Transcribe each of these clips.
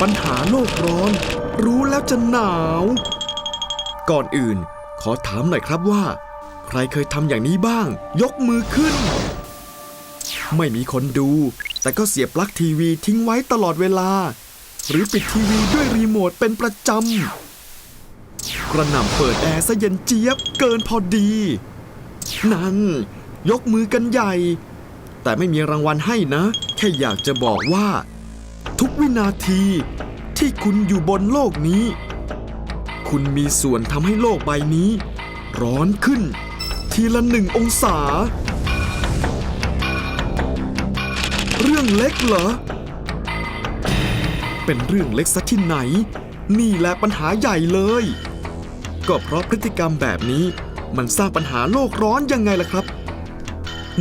ปัญหาโลกร้อน รู้แล้วจะหนาว ก่อนอื่น ขอถามหน่อยครับว่า ใครเคยทำอย่างนี้บ้าง ยกมือขึ้น ไม่มีคนดู แต่ก็เสียบปลั๊กทีวีทิ้งไว้ตลอดเวลา หรือปิดทีวีด้วยรีโมทเป็นประจำกระหน่ำเปิดแอร์ซะเย็นเจี๊ยบเกินพอดี นั่น ยกมือกันใหญ่ แต่ไม่มีรางวัลให้นะ แค่อยากจะบอกว่า วินาทีที่คุณอยู่บนโลกนี้ คุณมีส่วนทำให้โลกใบนี้ ร้อนขึ้น ทีละหนึ่งองศา เรื่องเล็กเหรอ เป็นเรื่องเล็กซะที่ไหน นี่แหละปัญหาใหญ่เลย ก็เพราะพฤติกรรมแบบนี้มันสร้างปัญหาโลกร้อนยังไงล่ะครับ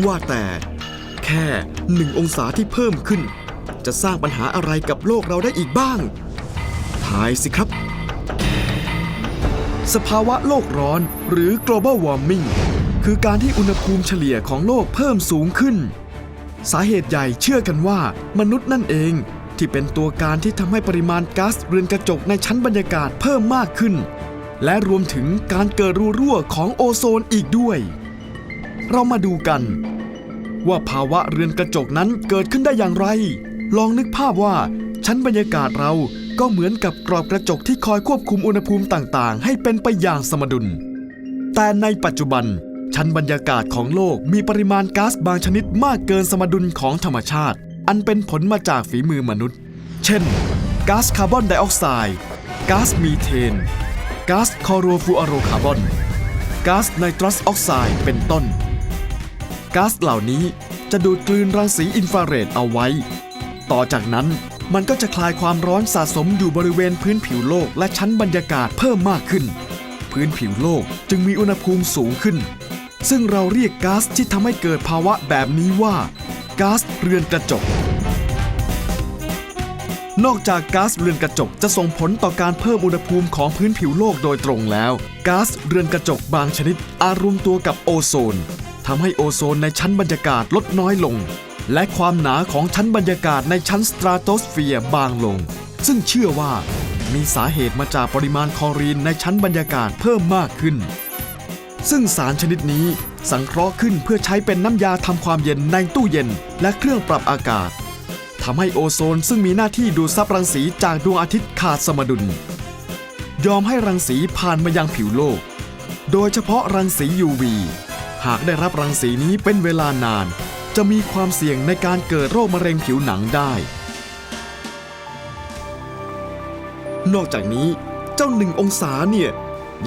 ว่าแต่ แค่หนึ่งองศาที่เพิ่มขึ้น จะสร้างปัญหาอะไรกับโลกเราได้อีกบ้าง ทายสิครับ สภาวะโลกร้อนหรือ global warming คือการที่อุณหภูมิเฉลี่ยของโลกเพิ่มสูงขึ้น สาเหตุใหญ่เชื่อกันว่ามนุษย์นั่นเองที่เป็นตัวการที่ทำให้ปริมาณก๊าซเรือนกระจกในชั้นบรรยากาศเพิ่มมากขึ้น และรวมถึงการเกิดรูรั่วของโอโซนอีกด้วย เรามาดูกัน ว่าภาวะเรือนกระจกนั้นเกิดขึ้นได้อย่างไร ลองนึกภาพว่าชั้นบรรยากาศเราก็เหมือนกับกรอบกระจกที่คอยควบคุมอุณหภูมิต่างๆ ให้เป็นไปอย่างสมดุล แต่ในปัจจุบัน ชั้นบรรยากาศของโลกมีปริมาณก๊าซบางชนิดมากเกินสมดุลของธรรมชาติ อันเป็นผลมาจากฝีมือมนุษย์ เช่นก๊าซคาร์บอนไดออกไซด์ก๊าซมีเทนก๊าซคอโรฟูออโรคาร์บอนก๊าซไนตรัสออกไซด์เป็นต้นก๊าซเหล่านี้จะดูดกลืนรังสีอินฟราเรดเอาไว้ ต่อจากนั้นมันก็จะคลายความร้อนสะสมอยู่บริเวณพื้นผิวโลกและชั้นบรรยากาศเพิ่มมากขึ้น พื้นผิวโลกจึงมีอุณหภูมิสูงขึ้น ซึ่งเราเรียกก๊าซที่ทำให้เกิดภาวะแบบนี้ว่าก๊าซเรือนกระจก นอกจากก๊าซเรือนกระจกจะส่งผลต่อการเพิ่มอุณหภูมิของพื้นผิวโลกโดยตรงแล้วก๊าซเรือนกระจกบางชนิด อารวมตัวกับโอโซนทำให้โอโซนในชั้นบรรยากาศลดน้อยลง และความหนาของชั้นบรรยากาศในชั้นสตราโตสเฟียร์บางลง ซึ่งเชื่อว่ามีสาเหตุมาจากปริมาณคลอรีนในชั้นบรรยากาศเพิ่มมากขึ้น ซึ่งสารชนิดนี้สังเคราะห์ขึ้นเพื่อใช้เป็นน้ำยาทำความเย็นในตู้เย็นและเครื่องปรับอากาศทำให้โอโซนซึ่งมีหน้าที่ดูดซับรังสีจากดวงอาทิตย์ขาดสมดุล ยอมให้รังสีผ่านมายังผิวโลก โดยเฉพาะรังสี UV หากได้รับรังสีนี้เป็นเวลานาน จะมีความเสี่ยงในการเกิดโรคมะเร็งผิวหนังได้ นอกจากนี้เจ้าหนึ่งองศาเนี่ย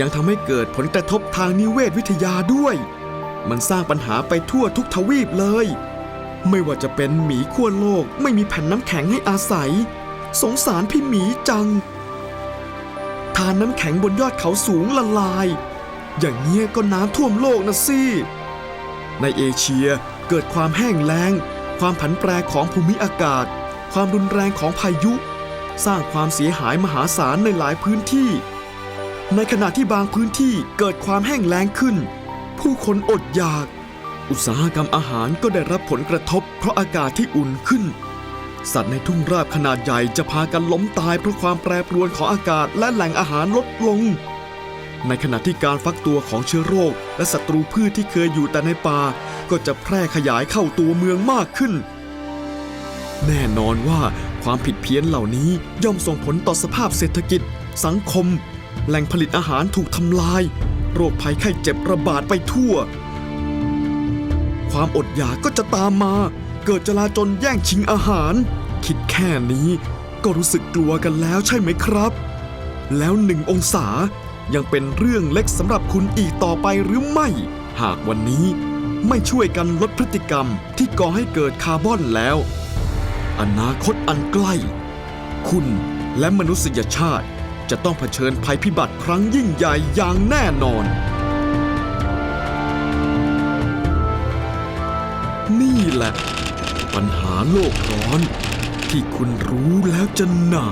ยังทำให้เกิดผลกระทบทางนิเวศวิทยาด้วย มันสร้างปัญหาไปทั่วทุกทวีปเลย ไม่ว่าจะเป็นหมีขั้วโลกไม่มีแผ่นน้ำแข็งให้อาศัย สงสารพี่หมีจัง ทานน้ำแข็งบนยอดเขาสูงละลาย อย่างเงี้ยก็น้ำท่วมโลกนะสิ ในเอเชีย เกิดความแห้งแล้ง ความผันแปรของภูมิอากาศ ความรุนแรงของพายุ สร้างความเสียหายมหาศาลในหลายพื้นที่ ในขณะที่บางพื้นที่เกิดความแห้งแล้งขึ้น ผู้คนอดอยาก อุตสาหกรรมอาหารก็ได้รับผลกระทบ เพราะอากาศที่อุ่นขึ้น สัตว์ในทุ่งราบขนาดใหญ่จะพากันล้มตายเพราะความแปรปรวนของอากาศและแหล่งอาหารลดลงในขณะที่การฟักตัวของเชื้อโรค และศัตรูพืชที่เคยอยู่แต่ในป่า ก็จะแพร่ขยายเข้าตัวเมืองมากขึ้น แน่นอนว่าความผิดเพี้ยนเหล่านี้ย่อมส่งผลต่อสภาพเศรษฐกิจ สังคม แหล่งผลิตอาหารถูกทำลาย โรคภัยไข้เจ็บระบาดไปทั่ว ความอดอยากก็จะตามมา เกิดจลาจลแย่งชิงอาหาร คิดแค่นี้ก็รู้สึกกลัวกันแล้วใช่ไหมครับ แล้วหนึ่งองศายังเป็นเรื่องเล็กสำหรับคุณอีกต่อไปหรือไม่ หากวันนี้ ไม่ช่วยกันลดพฤติกรรมที่ก่อให้เกิดคาร์บอนแล้ว อนาคตอันใกล้ คุณและมนุษยชาติจะต้องเผชิญภัยพิบัติครั้งยิ่งใหญ่อย่างแน่นอน นี่แหละ ปัญหาโลกร้อน ที่คุณรู้แล้วจะหนา